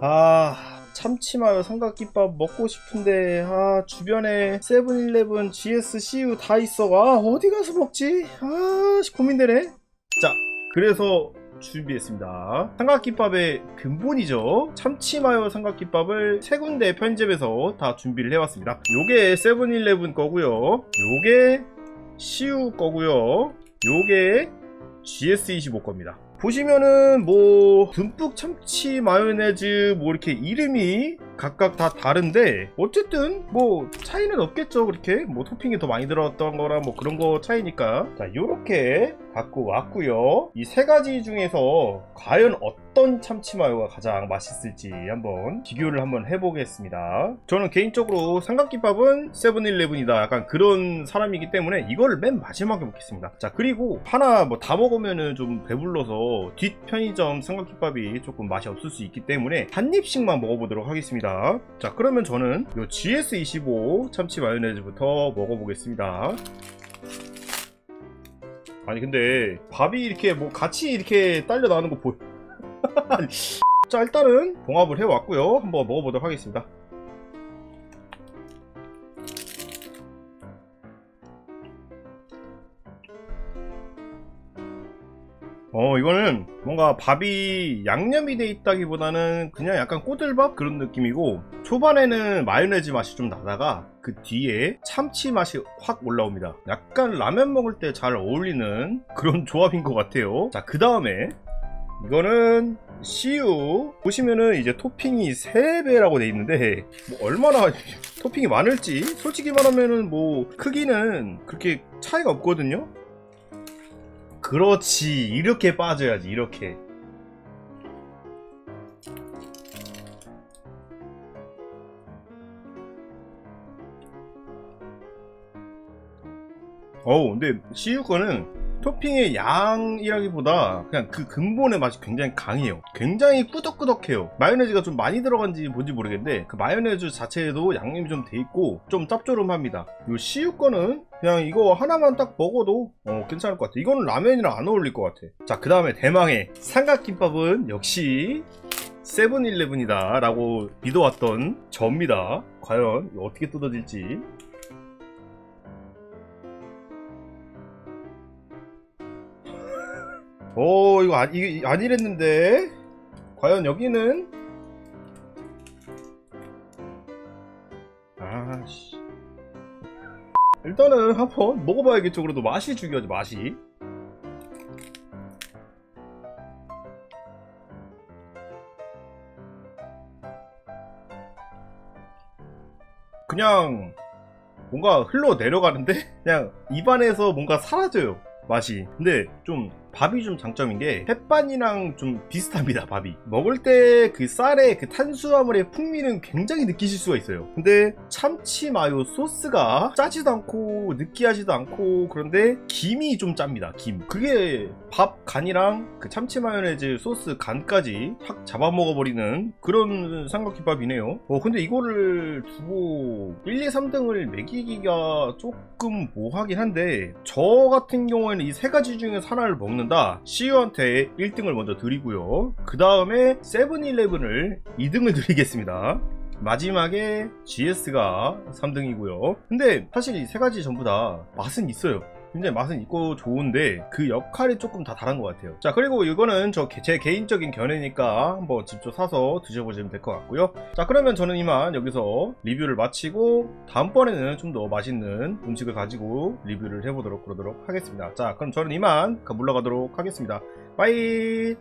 아 참치마요. 삼각김밥 먹고 싶은데 아 주변에 세븐일레븐 GS CU 다 있어. 아 어디 가서 먹지? 아 씨, 고민되네. 자 그래서 준비했습니다. 삼각김밥의 근본이죠. 참치마요 삼각김밥을 세 군데 편집해서 다 준비를 해왔습니다. 요게 세븐일레븐 거고요. 요게 CU 거고요. 요게 GS25 겁니다 보시면은 뭐 듬뿍 참치 마요네즈 뭐 이렇게 이름이 각각 다 다른데 어쨌든 뭐 차이는 없겠죠. 그렇게 뭐 토핑이 더 많이 들어갔던 거랑 뭐 그런 거 차이니까. 자 요렇게 갖고 왔고요. 이 세 가지 중에서 과연 어떤 참치 마요가 가장 맛있을지 한번 비교를 한번 해보겠습니다. 저는 개인적으로 삼각김밥은 세븐일레븐이다. 약간 그런 사람이기 때문에 이거를 맨 마지막에 먹겠습니다. 자 그리고 하나 뭐 다 먹으면은 좀 배불러서 뒷 편의점 삼각김밥이 조금 맛이 없을 수 있기 때문에 한 입씩만 먹어보도록 하겠습니다. 자 그러면 저는 요 GS25 참치 마요네즈부터 먹어보겠습니다. 아니 근데 밥이 이렇게 뭐 같이 이렇게 딸려 나오는 거 보여 자 일단은 봉합을 해왔고요. 한번 먹어보도록 하겠습니다. 어 이거는 뭔가 밥이 양념이 돼 있다기보다는 그냥 약간 꼬들밥 그런 느낌이고 초반에는 마요네즈 맛이 좀 나다가 그 뒤에 참치 맛이 확 올라옵니다. 약간 라면 먹을 때 잘 어울리는 그런 조합인 것 같아요. 자 그 다음에 이거는 CU 보시면은 이제 토핑이 3배라고 돼 있는데 뭐 얼마나 토핑이 많을지 솔직히 말하면은 뭐 크기는 그렇게 차이가 없거든요? 그렇지 이렇게 빠져야지 이렇게. 어우 근데 CU 거는 토핑의 양이라기보다 그냥 그 근본의 맛이 굉장히 강해요. 굉장히 꾸덕꾸덕해요. 마요네즈가 좀 많이 들어간지 뭔지 모르겠는데 그 마요네즈 자체에도 양념이 좀 돼 있고 좀 짭조름합니다. 요 CU 거는 그냥 이거 하나만 딱 먹어도 어, 괜찮을 것 같아 이거는 라면이랑 안 어울릴 것 같아. 자 그 다음에 대망의 삼각김밥은 역시 세븐일레븐이다 라고 믿어왔던 저입니다. 과연 어떻게 뜯어질지 오 이거 안, 이게 아니랬는데. 과연 여기는? 아씨. 일단은 한번 먹어봐야겠죠. 그래도 맛이 중요하지 맛이. 그냥 뭔가 흘러 내려가는데? 그냥 입안에서 뭔가 사라져요 맛이. 근데 좀 밥이 좀 장점인 게 햇반이랑 좀 비슷합니다 밥이. 먹을 때 그 쌀의 그 탄수화물의 풍미는 굉장히 느끼실 수가 있어요. 근데 참치 마요 소스가 짜지도 않고 느끼하지도 않고 그런데 김이 좀 짭니다 김. 그게 밥 간이랑 그 참치 마요네즈 소스 간까지 확 잡아먹어버리는 그런 삼각김밥이네요. 어 근데 이거를 두고 1, 2, 3등을 매기기가 조금 뭐하긴 한데 저 같은 경우에는 이 세 가지 중에서 하나를 먹는다. CU한테 1등을 먼저 드리고요. 그 다음에 세븐일레븐을 2등을 드리겠습니다. 마지막에 GS가 3등이고요. 근데 사실 이 세 가지 전부 다 맛은 있어요 굉장히 맛은 있고 좋은데 그 역할이 조금 다 다른 것 같아요. 자 그리고 이거는 저 제 개인적인 견해니까 한번 직접 사서 드셔보시면 될 것 같고요. 자 그러면 저는 이만 여기서 리뷰를 마치고 다음번에는 좀 더 맛있는 음식을 가지고 리뷰를 해보도록 그러도록 하겠습니다. 자 그럼 저는 이만 물러가도록 하겠습니다. 빠이